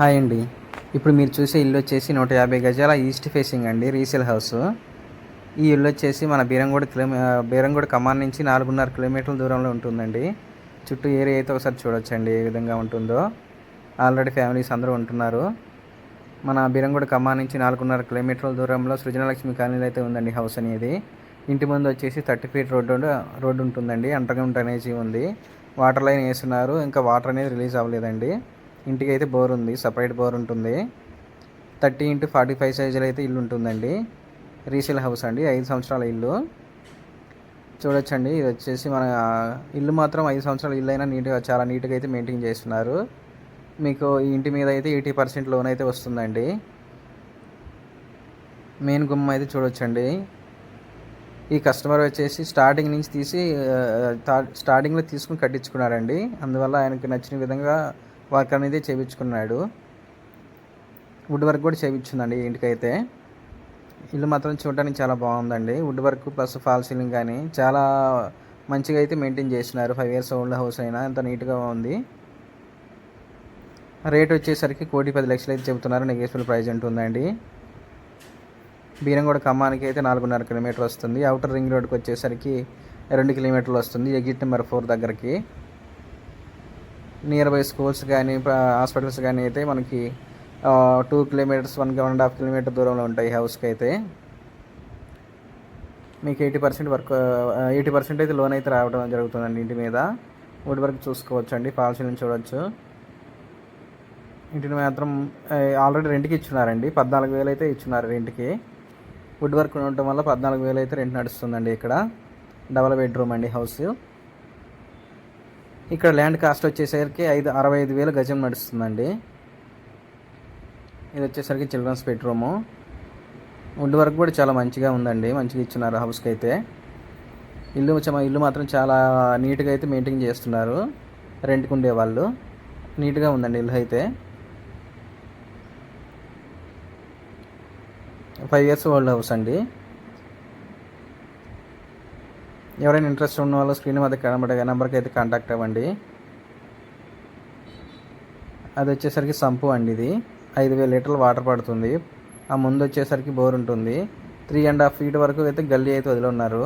Hi అండి. ఇప్పుడు మీరు చూసే ఇల్లు వచ్చేసి నూట యాభై గజాల ఈస్ట్ ఫేసింగ్ అండి రీసేల్ హౌస్. ఈ ఇల్లు వచ్చేసి మన బీరంగూడ కిలోమీ బీరంగూడ కమాన్ నుంచి నాలుగున్నర కిలోమీటర్ల దూరంలో ఉంటుందండి. చుట్టూ ఏరియా అయితే ఒకసారి చూడొచ్చండి ఏ విధంగా ఉంటుందో. ఆల్రెడీ ఫ్యామిలీస్ అందరూ ఉంటున్నారు. మన బీరంగూడ కమాన్ నుంచి నాలుగున్నర కిలోమీటర్ల దూరంలో సృజనలక్ష్మి కాలనీలో అయితే ఉందండి హౌస్ అనేది. ఇంటి ముందు వచ్చేసి థర్టీ ఫీట్ రోడ్డు రోడ్డు ఉంటుందండి. అండర్గ్రౌండ్ డ్రైనేజీ ఉంది వాటర్ లైన్ వేస్తున్నారు. ఇంకా వాటర్ అనేది రిలీజ్ అవ్వలేదండి. ఇంటికి అయితే బోర్ ఉంది సపరేట్ బోర్ ఉంటుంది. థర్టీ ఇంటూ ఫార్టీ ఫైవ్ సైజులో అయితే ఇల్లు ఉంటుందండి. రీసేల్ హౌస్ అండి ఐదు సంవత్సరాల ఇల్లు. చూడొచ్చండి ఇది వచ్చేసి మన ఇల్లు మాత్రం ఐదు సంవత్సరాల ఇల్లు అయినా నీట్గా చాలా నీట్గా అయితే మెయింటైన్ చేస్తున్నారు. మీకు ఈ ఇంటి మీద అయితే ఎయిటీ పర్సెంట్ లోన్ అయితే వస్తుందండి. మెయిన్ గుమ్మ అయితే చూడొచ్చండి. ఈ కస్టమర్ వచ్చేసి స్టార్టింగ్ నుంచి తీసి స్టార్టింగ్లో తీసుకుని కట్టించుకున్నారండి. అందువల్ల ఆయనకు నచ్చిన విధంగా వర్క్ అనేది చేయించుకున్నాడు. వుడ్ వర్క్ కూడా చేయించుందండి ఇంటికైతే. ఇల్లు మాత్రం చూడడానికి చాలా బాగుందండి. Wood work plus fall ceiling కానీ చాలా మంచిగా అయితే మెయింటైన్ చేస్తున్నారు ఫైవ్ ఇయర్స్ ఓల్డ్ హౌస్ అయినా ఎంత నీట్గా ఉంది. రేట్ వచ్చేసరికి కోటి పది లక్షలు అయితే చెబుతున్నారు. నెగేషబుల్ ప్రైజ్ ఉంటుందండి బీరంగూడ ఖమ్మానికి అయితే నాలుగున్నర కిలోమీటర్ వస్తుంది. అవుటర్ రింగ్ రోడ్కి వచ్చేసరికి రెండు కిలోమీటర్లు వస్తుంది. ఎగ్జిట్ నెంబర్ ఫోర్ దగ్గరికి. నియర్ బై స్కూల్స్ కానీ హాస్పిటల్స్ కానీ అయితే మనకి two kilometers one one and half kilometer దూరంలో ఉంటాయి హౌస్కి అయితే. మీకు eighty percent work eighty percent అయితే లోన్ అయితే రావడం జరుగుతుందండి ఇంటి మీద. వుడ్ వర్క్ చూసుకోవచ్చు అండి పాలసీలను చూడవచ్చు ఇంటిని మాత్రం ఆల్రెడీ రెంట్కి ఇచ్చున్నారండి పద్నాలుగు వేలు అయితే ఇచ్చున్నారు రెంట్కి వుడ్ వర్క్ ఉండటం వల్ల పద్నాలుగు వేలు అయితే రెంట్ నడుస్తుందండి ఇక్కడ. డబల్ బెడ్రూమ్ అండి హౌస్ ఇక్కడ ల్యాండ్ కాస్ట్ వచ్చేసరికి ఐదు అరవై ఐదు వేలు గజం నడుస్తుందండి. ఇది వచ్చేసరికి చిల్డ్రన్స్ బెడ్రూము. వుడ్ వర్క్ కూడా చాలా మంచిగా ఉందండి మంచిగా ఇచ్చినారు హౌస్కి అయితే. ఇల్లు ఇల్లు మాత్రం చాలా నీట్గా అయితే మెయింటైన్ చేస్తున్నారు రెంట్కి ఉండేవాళ్ళు నీట్గా ఉందండి ఇల్లు అయితే. ఫైవ్ ఇయర్స్ ఓల్డ్ హౌస్ అండి. ఎవరైనా ఇంట్రెస్ట్ ఉన్న వాళ్ళు స్క్రీన్ మీద కనబడే నెంబర్కి అయితే కాంటాక్ట్ అవ్వండి. అది వచ్చేసరికి సంపు అండి ఇది. ఐదు వేల లీటర్లు వాటర్ పడుతుంది. ఆ ముందు వచ్చేసరికి బోర్ ఉంటుంది. త్రీ అండ్ హాఫ్ ఫీట్ వరకు అయితే గల్లీ అయితే వదిలి ఉన్నారు.